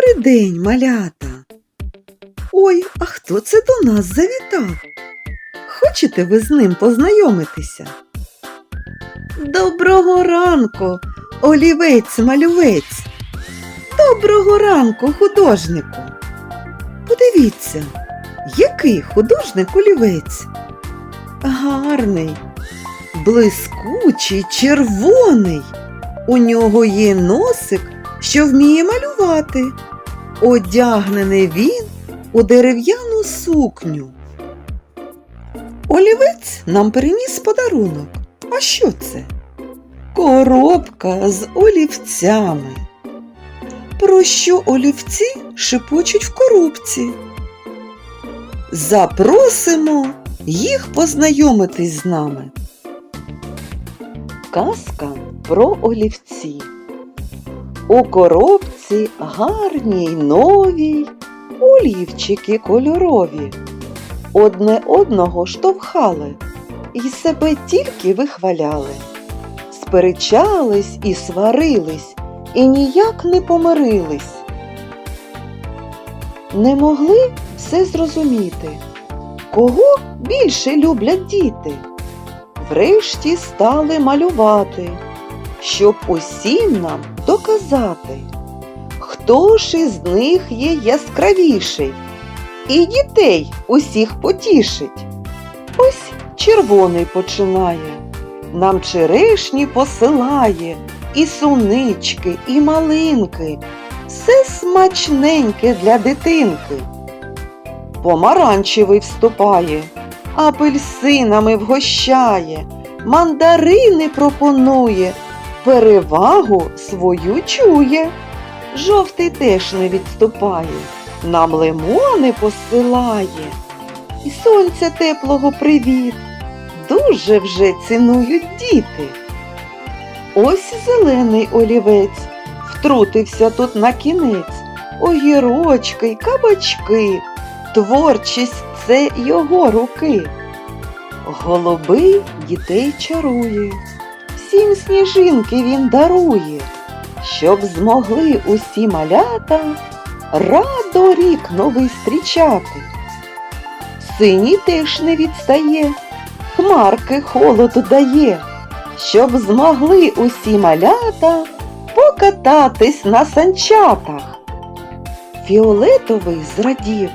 Добрий день, малята. Ой, а хто це до нас завітав? Хочете ви з ним познайомитися? Доброго ранку, олівець малювець. Доброго ранку, художнику. Подивіться, який художник олівець. Гарний, блискучий, червоний. У нього є носик, що вміє малювати. Одягнений він у дерев'яну сукню. Олівець нам приніс подарунок. А що це? Коробка з олівцями. Про що олівці шепочуть в коробці? Запросимо їх познайомитись з нами. Казка про олівці. У коробці гарній новій олівчики кольорові. Одне одного штовхали і себе тільки вихваляли. Сперечались і сварились, і ніяк не помирились. Не могли все зрозуміти, кого більше люблять діти. Врешті стали малювати, щоб усім нам доказати, хто ж із них є яскравіший і дітей усіх потішить. Ось червоний починає, нам черешні посилає, і сунички, і малинки, все смачненьке для дитинки. Помаранчевий вступає, апельсинами вгощає, мандарини пропонує, перевагу свою чує. Жовтий теж не відступає, нам лимони посилає. І сонця теплого привіт. Дуже вже цінують діти. Ось зелений олівець втрутився тут на кінець. Огірочки й кабачки, творчість це його руки. Голубий дітей чарує, всім сніжинки він дарує, щоб змогли усі малята радо рік новий зустрічати. Синій теж не відстає, хмарки холоду дає, щоб змогли усі малята покататись на санчатах. Фіолетовий зрадів,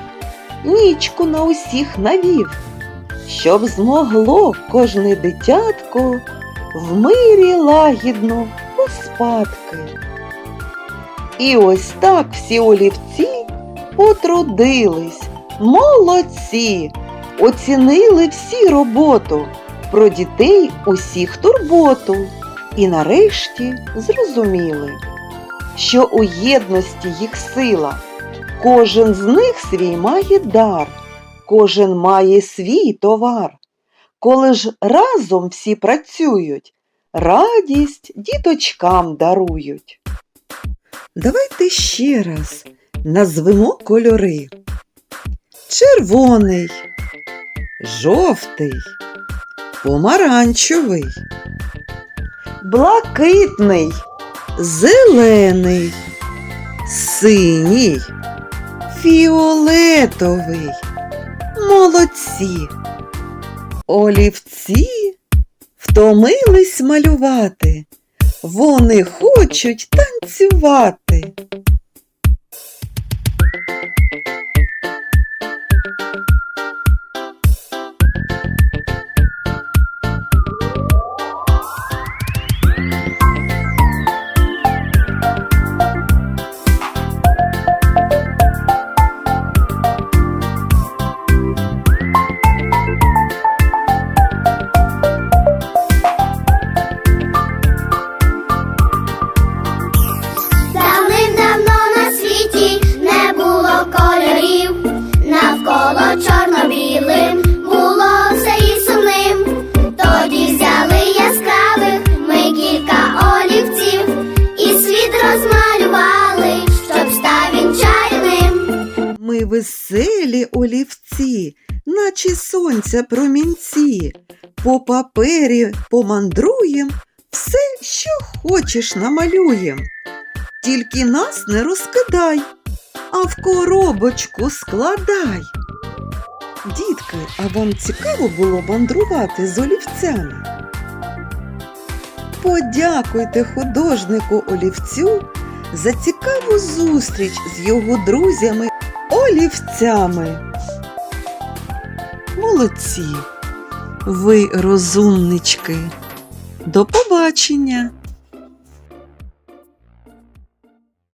нічку на усіх навів, щоб змогло кожне дитятко в мирі лагідно поспадки. І ось так всі олівці потрудились, молодці, оцінили всі роботу, про дітей усіх турботу. І нарешті зрозуміли, що у єдності їх сила, кожен з них свій має дар, кожен має свій товар. Коли ж разом всі працюють, радість діточкам дарують. Давайте ще раз назвемо кольори. Червоний, жовтий, помаранчевий, блакитний, зелений, синій, фіолетовий. Молодці. Олівці втомились малювати. Вони хочуть танцювати. Чорно-білим було все і сумним. Тоді взяли яскравих ми кілька олівців і світ розмалювали, щоб став він чарівним. Ми веселі олівці, наче сонця промінці. По папері помандруєм, все, що хочеш, намалюєм. Тільки нас не розкидай, а в коробочку складай. Дітки, а вам цікаво було мандрувати з олівцями? Подякуйте художнику олівцю за цікаву зустріч з його друзями олівцями. Молодці! Ви розумнички. До побачення!